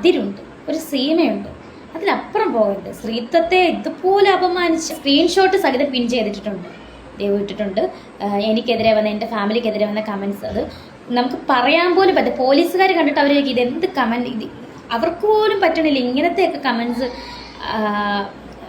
അതിരുണ്ട് ഒരു സീമയുണ്ട് അതിലപ്പുറം പോകരുത്. സ്ത്രീത്വത്തെ ഇതുപോലെ അപമാനിച്ച് സ്ക്രീൻഷോട്ട് സഹിതം പിൻ ചെയ്തിട്ടുണ്ട് ദൈവം ഇട്ടിട്ടുണ്ട്. എനിക്കെതിരെ വന്ന എന്റെ ഫാമിലിക്കെതിരെ വന്ന കമൻസ് അത്. നമുക്ക് പറയാൻ പോലും പറ്റും പോലീസുകാർ കണ്ടിട്ട് അവർ ഇത് എന്ത് കമന്റ് ഇത് അവർക്ക് പോലും പറ്റണില്ല. ഇങ്ങനത്തെയൊക്കെ കമൻസ്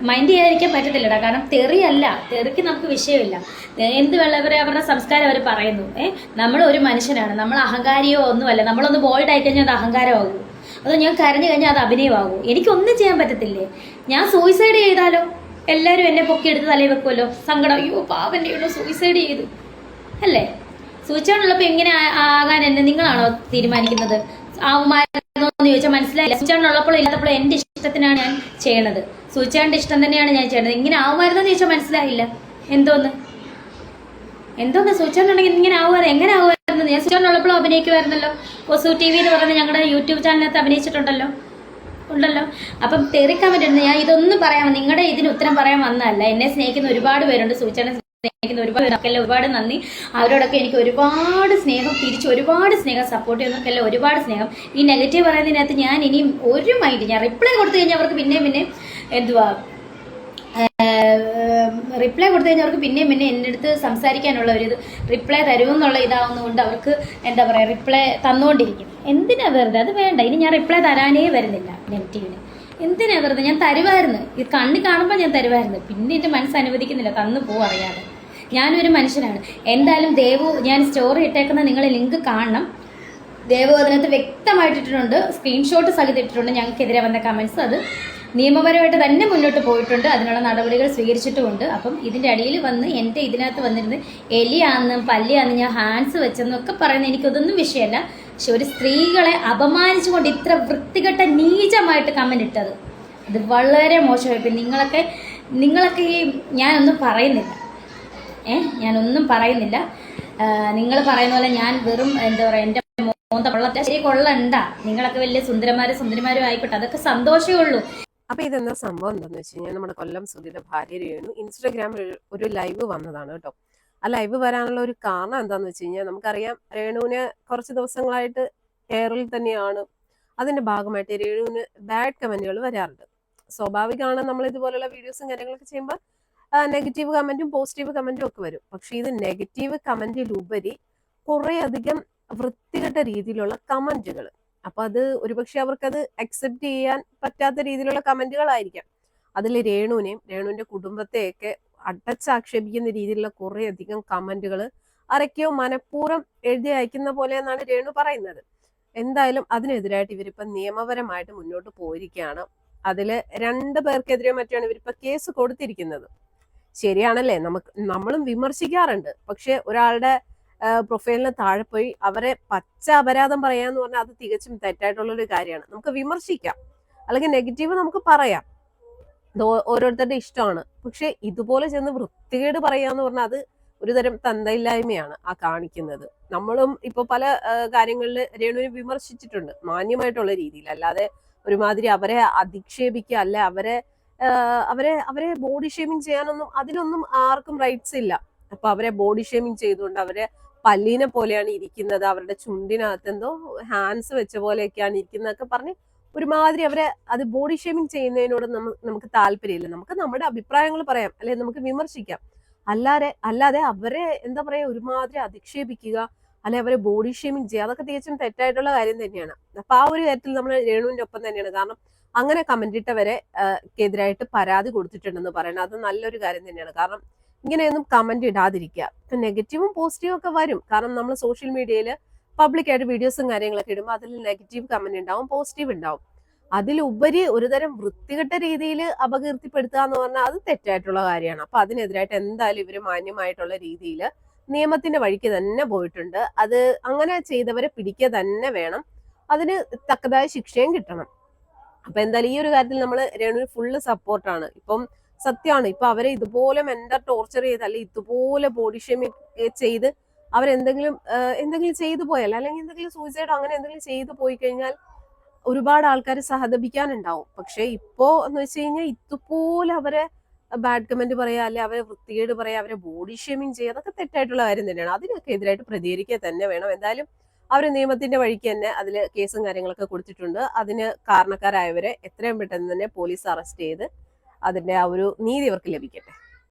മൈൻഡ് ചെയ്യാതിരിക്കാൻ പറ്റത്തില്ലടാ. കാരണം തെറിയല്ല. തെറിക്ക് നമുക്ക് വിഷയമില്ല. എന്ത് വെള്ളവരെ അവരുടെ സംസ്കാരം അവർ പറയുന്നു. ഏഹ് നമ്മൾ ഒരു മനുഷ്യനാണ്. നമ്മൾ അഹങ്കാരിയോ ഒന്നുമല്ല. നമ്മളൊന്ന് ബോൾഡ് ആയി കഴിഞ്ഞാൽ അത് അഹങ്കാരമാകും. അതോ ഞാൻ കരഞ്ഞു കഴിഞ്ഞാൽ അത് അഭിനയമാകും എനിക്കൊന്നും ചെയ്യാൻ പറ്റത്തില്ലേ? ഞാൻ സൂയിസൈഡ് ചെയ്താലോ? എല്ലാവരും എന്നെ പൊക്കിയെടുത്ത് തലയിൽ വെക്കുമല്ലോ? സങ്കടം. അയ്യോ പാവന്റെ ഇവിടെ സൂയിസൈഡ് ചെയ്തു. അല്ലേ? സൂചിച്ചാണുള്ളപ്പോൾ എങ്ങനെ ആ- ആകാൻ എന്നെ നിങ്ങളാണോ തീരുമാനിക്കുന്നത്? ആവുമായിരുന്നോ എന്ന് ചോദിച്ചാൽ മനസ്സിലായില്ല. സൂചിച്ചാണുള്ളപ്പോൾ ഇല്ലാത്തപ്പോൾ എന്റെ ഇഷ്ടത്തിനാണ് ഞാൻ ചെയ്യണത്. സൂചിച്ചാണ്ട് ഇഷ്ടം തന്നെയാണ് ഞാൻ ചെയ്യണത്. ഇങ്ങനെ ആവുമായിരുന്നോ എന്ന് ചോദിച്ചാൽ മനസ്സിലായില്ല. എന്തോന്ന്? എന്തോന്ന്? സൂചിച്ചാണ്ടുണ്ടെങ്കിൽ ഇങ്ങനെ ആവുക എങ്ങനെ ആവുമായിരുന്നു ഞാൻ സൂചിച്ചാണ്ടുള്ളപ്പോൾ അഭിനയിക്കുമായിരുന്നല്ലോ. കൊസു ടി വി എന്ന് പറഞ്ഞ ഞങ്ങളുടെ യൂട്യൂബ് ചാനലിനകത്ത് അഭിനയിച്ചിട്ടുണ്ടല്ലോ. ഉണ്ടല്ലോ. അപ്പം തെറിക്കാൻ പറ്റുന്നത് ഞാൻ ഇതൊന്നും പറയാൻ നിങ്ങളുടെ ഇതിന് ഉത്തരം പറയാൻ വന്നതല്ല. എന്നെ സ്നേഹിക്കുന്ന ഒരുപാട് പേരുണ്ട്. സൂചന സ്നേഹിക്കുന്ന ഒരുപാട് പേർക്കെല്ലാം ഒരുപാട് നന്ദി. അവരോടൊക്കെ എനിക്ക് ഒരുപാട് സ്നേഹം തിരിച്ച് ഒരുപാട് സ്നേഹം സപ്പോർട്ട് ചെയ്യുന്നവർക്കെല്ലാം ഒരുപാട് സ്നേഹം. ഈ നെഗറ്റീവ് പറയുന്നതിനകത്ത് ഞാൻ ഇനിയും ഒരു മൈൻഡ് ഞാൻ റിപ്ലൈ കൊടുത്തു കഴിഞ്ഞാൽ അവർക്ക് പിന്നെയും പിന്നെ എന്തുവാ റിപ്ലൈ കൊടുത്തു കഴിഞ്ഞാൽ അവർക്ക് പിന്നെയും പിന്നെ എന്റെ അടുത്ത് സംസാരിക്കാനുള്ള ഒരു ഇത് റിപ്ലൈ തരുമെന്നുള്ള ഇതാവുന്നതുകൊണ്ട് അവർക്ക് എന്താ പറയുക റിപ്ലൈ തന്നുകൊണ്ടിരിക്കും എന്തിനാ വെറുതെ? അത് വേണ്ട. ഇനി ഞാൻ റിപ്ലൈ തരാനേ വരുന്നില്ല നെഗറ്റീവിന്. എന്തിനാ വെറുതെ? ഞാൻ തരുമായിരുന്നു ഇത് കണ്ണി കാണുമ്പോൾ ഞാൻ തരുമായിരുന്നു പിന്നെ എന്റെ മനസ്സ് അനുവദിക്കുന്നില്ല. തന്നു പോകും അറിയാതെ. ഞാനൊരു മനുഷ്യനാണ്. എന്തായാലും ദേവു ഞാൻ സ്റ്റോറി ഇട്ടേക്കുന്ന നിങ്ങൾ ലിങ്ക് കാണണം. ദേവു അതിനകത്ത് വ്യക്തമായിട്ടിട്ടുണ്ട്. സ്ക്രീൻഷോട്ട് സഹിതം ഇട്ടിട്ടുണ്ട്. ഞങ്ങൾക്കെതിരെ വന്ന കമൻസ് അത്. നിയമപരമായിട്ട് തന്നെ മുന്നോട്ട് പോയിട്ടുണ്ട്. അതിനുള്ള നടപടികൾ സ്വീകരിച്ചിട്ടുമുണ്ട്. അപ്പം ഇതിന്റെ അടിയിൽ വന്ന് എന്റെ ഇതിനകത്ത് വന്നിരുന്ന് എലിയാണെന്നും പല്ലിയാന്നും ഞാൻ ഹാൻഡ്സ് വെച്ചെന്നൊക്കെ പറയുന്നത് എനിക്കതൊന്നും വിഷയമല്ല. പക്ഷെ ഒരു സ്ത്രീകളെ അപമാനിച്ചുകൊണ്ട് ഇത്ര വൃത്തികെട്ട നീചമായിട്ട് കമന്റ് ഇട്ടത്. അത് വളരെ മോശമായി. പിന്നെ നിങ്ങളൊക്കെ നിങ്ങളൊക്കെ ഈ ഞാനൊന്നും പറയുന്നില്ല. ഏ? ഞാനൊന്നും പറയുന്നില്ല. നിങ്ങൾ പറയുന്ന പോലെ ഞാൻ വെറും എന്താ പറയുക എന്റെ മോന്ത കൊള്ളത്തെ ശരി കൊള്ളണ്ട. നിങ്ങളൊക്കെ വലിയ സുന്ദരന്മാരും സുന്ദരിമാരും ആയിക്കോട്ടെ. അതൊക്കെ സന്തോഷമേ ഉള്ളൂ. അപ്പൊ ഇതെന്താ സംഭവം എന്താന്ന് വെച്ച് കഴിഞ്ഞാൽ നമ്മുടെ കൊല്ലം സുധിയുടെ ഭാര്യ രേണു ഇൻസ്റ്റാഗ്രാമിൽ ഒരു- ലൈവ് വന്നതാണ് കേട്ടോ. ആ ലൈവ് വരാനുള്ള ഒരു കാരണം എന്താന്ന് വെച്ച് കഴിഞ്ഞാൽ നമുക്കറിയാം രേണുവിന് കുറച്ച് ദിവസങ്ങളായിട്ട് എയറിൽ തന്നെയാണ് അതിന്റെ ഭാഗമായിട്ട് രേണുവിന് ബാഡ് കമന്റുകൾ വരാറുണ്ട്. സ്വാഭാവികമാണ് നമ്മൾ ഇതുപോലുള്ള വീഡിയോസും കാര്യങ്ങളൊക്കെ ചെയ്യുമ്പോൾ നെഗറ്റീവ് കമന്റും പോസിറ്റീവ് കമന്റും ഒക്കെ വരും. പക്ഷെ ഇത് നെഗറ്റീവ് കമന്റിലുപരി കുറേ അധികം വൃത്തികെട്ട രീതിയിലുള്ള കമന്റുകൾ അപ്പൊ അത് ഒരുപക്ഷെ അവർക്കത് അക്സെപ്റ്റ് ചെയ്യാൻ പറ്റാത്ത രീതിയിലുള്ള കമന്റുകളായിരിക്കാം. അതിൽ രേണുവിനെയും രേണുവിന്റെ കുടുംബത്തെയൊക്കെ അടച്ചാക്ഷേപിക്കുന്ന രീതിയിലുള്ള കുറെ അധികം കമന്റുകൾ അരക്കോ മനഃപൂർവം എഴുതി അയക്കുന്ന പോലെ എന്നാണ് രേണു പറയുന്നത്. എന്തായാലും അതിനെതിരായിട്ട് ഇവരിപ്പം നിയമപരമായിട്ട് മുന്നോട്ട് പോയിരിക്കുകയാണ്. അതിൽ രണ്ട് പേർക്കെതിരെ മറ്റാണ് ഇവരിപ്പം കേസ് കൊടുത്തിരിക്കുന്നത്. ശരിയാണല്ലേ? നമുക്ക് നമ്മളും വിമർശിക്കാറുണ്ട്. പക്ഷെ ഒരാളുടെ പ്രൊഫൈലിന് താഴെ പോയി അവരെ പച്ച അപരാധം പറയാന്ന് പറഞ്ഞാൽ അത് തികച്ചും തെറ്റായിട്ടുള്ള ഒരു കാര്യമാണ്. നമുക്ക് വിമർശിക്കാം. അല്ലെങ്കിൽ നെഗറ്റീവ് നമുക്ക് പറയാം. ഓരോരുത്തരുടെ ഇഷ്ടമാണ്. പക്ഷെ ഇതുപോലെ ചെന്ന് വൃത്തികേട് പറയാന്ന് പറഞ്ഞാൽ അത് ഒരു തരം തന്തയില്ലായ്മയാണ് ആ കാണിക്കുന്നത്. നമ്മളും ഇപ്പൊ പല കാര്യങ്ങളിൽ രേണുവിനെ വിമർശിച്ചിട്ടുണ്ട് മാന്യമായിട്ടുള്ള രീതിയിൽ. അല്ലാതെ ഒരുമാതിരി അവരെ അധിക്ഷേപിക്കുക അല്ല അവരെ അവരെ അവരെ ബോഡി ഷേമിങ് ചെയ്യാനൊന്നും അതിനൊന്നും ആർക്കും റൈറ്റ്സ് ഇല്ല. അപ്പൊ അവരെ ബോഡി ഷേമിങ് ചെയ്തുകൊണ്ട് അവരെ പല്ലീനെ പോലെയാണ് ഇരിക്കുന്നത്. അവരുടെ ചുണ്ടിനകത്ത് എന്തോ ഹാൻഡ്സ് വെച്ച പോലെയൊക്കെയാണ് ഇരിക്കുന്നതൊക്കെ പറഞ്ഞ് ഒരുമാതിരി അവരെ അത് ബോഡി ഷേമിങ് ചെയ്യുന്നതിനോട് നമുക്ക് താല്പര്യമില്ല. നമുക്ക് നമ്മുടെ അഭിപ്രായങ്ങൾ പറയാം അല്ലെ നമുക്ക് വിമർശിക്കാം. അല്ലാതെ അല്ലാതെ അവരെ എന്താ പറയാ ഒരുമാതിരി അധിക്ഷേപിക്കുക അല്ലെ അവരെ ബോഡി ഷേമിങ് ചെയ്യുക അതൊക്കെ തികച്ചും തെറ്റായിട്ടുള്ള കാര്യം തന്നെയാണ്. അപ്പൊ ആ ഒരു കാര്യത്തിൽ നമ്മൾ രേണുവിന്റെ ഒപ്പം തന്നെയാണ്. കാരണം അങ്ങനെ കമന്റ് ഇട്ടവരെ എതിരായിട്ട് പരാതി കൊടുത്തിട്ടുണ്ടെന്ന് പറയുന്നത് അത് നല്ലൊരു കാര്യം തന്നെയാണ്. കാരണം ഇങ്ങനെയൊന്നും കമന്റ് ഇടാതിരിക്കുക. ഇപ്പൊ നെഗറ്റീവും പോസിറ്റീവും ഒക്കെ വരും. കാരണം നമ്മൾ സോഷ്യൽ മീഡിയയിൽ പബ്ലിക്കായിട്ട് വീഡിയോസും കാര്യങ്ങളൊക്കെ ഇടുമ്പോൾ അതിൽ നെഗറ്റീവ് കമന്റ് ഉണ്ടാവും പോസിറ്റീവ് ഉണ്ടാവും. അതിലുപരി ഒരുതരം വൃത്തികെട്ട രീതിയിൽ അപകീർത്തിപ്പെടുത്തുക എന്ന് പറഞ്ഞാൽ അത് തെറ്റായിട്ടുള്ള കാര്യമാണ്. അപ്പൊ അതിനെതിരായിട്ട് എന്തായാലും ഇവർ മാന്യമായിട്ടുള്ള രീതിയിൽ നിയമത്തിന്റെ വഴിക്ക് തന്നെ പോയിട്ടുണ്ട്. അത് അങ്ങനെ ചെയ്തവരെ പിടിക്കുക തന്നെ വേണം. അതിന് തക്കതായ ശിക്ഷയും കിട്ടണം. അപ്പൊ എന്തായാലും ഈ ഒരു കാര്യത്തിൽ നമ്മൾ രേണുവിന് ഫുള്ള് സപ്പോർട്ടാണ് ഇപ്പം സത്യമാണ് ഇപ്പൊ അവരെ ഇതുപോലെ മെന്റർ ടോർച്ചർ ചെയ്ത് അല്ലെങ്കിൽ ഇതുപോലെ ബോഡി ഷേമിങ് ചെയ്ത് അവരെന്തെങ്കിലും എന്തെങ്കിലും ചെയ്തു പോയാൽ അല്ലെങ്കിൽ എന്തെങ്കിലും സൂയിസൈഡോ അങ്ങനെ എന്തെങ്കിലും ചെയ്തു പോയി കഴിഞ്ഞാൽ ഒരുപാട് ആൾക്കാർ സഹതപിക്കാനുണ്ടാവും. പക്ഷെ ഇപ്പോ എന്ന് വെച്ച് കഴിഞ്ഞാൽ ഇതുപോലെ അവരെ ബാഡ് കമന്റ് പറയാ അല്ലെ അവരെ വൃത്തികേട് പറയാ അവരെ ബോഡി ഷേമിങ് ചെയ്യുക അതൊക്കെ തെറ്റായിട്ടുള്ള കാര്യം തന്നെയാണ്. അതിനൊക്കെ എതിരായിട്ട് പ്രതികരിക്കുക തന്നെ വേണം. എന്തായാലും അവർ നിയമത്തിന്റെ വഴിക്ക് തന്നെ അതിൽ കേസും കാര്യങ്ങളൊക്കെ കൊടുത്തിട്ടുണ്ട്. അതിന് കാരണക്കാരായവരെ എത്രയും പെട്ടെന്ന് തന്നെ പോലീസ് അറസ്റ്റ് ചെയ്ത് അതിന്റെ ആ ഒരു നീതി അവർക്ക് ലഭിക്കട്ടെ.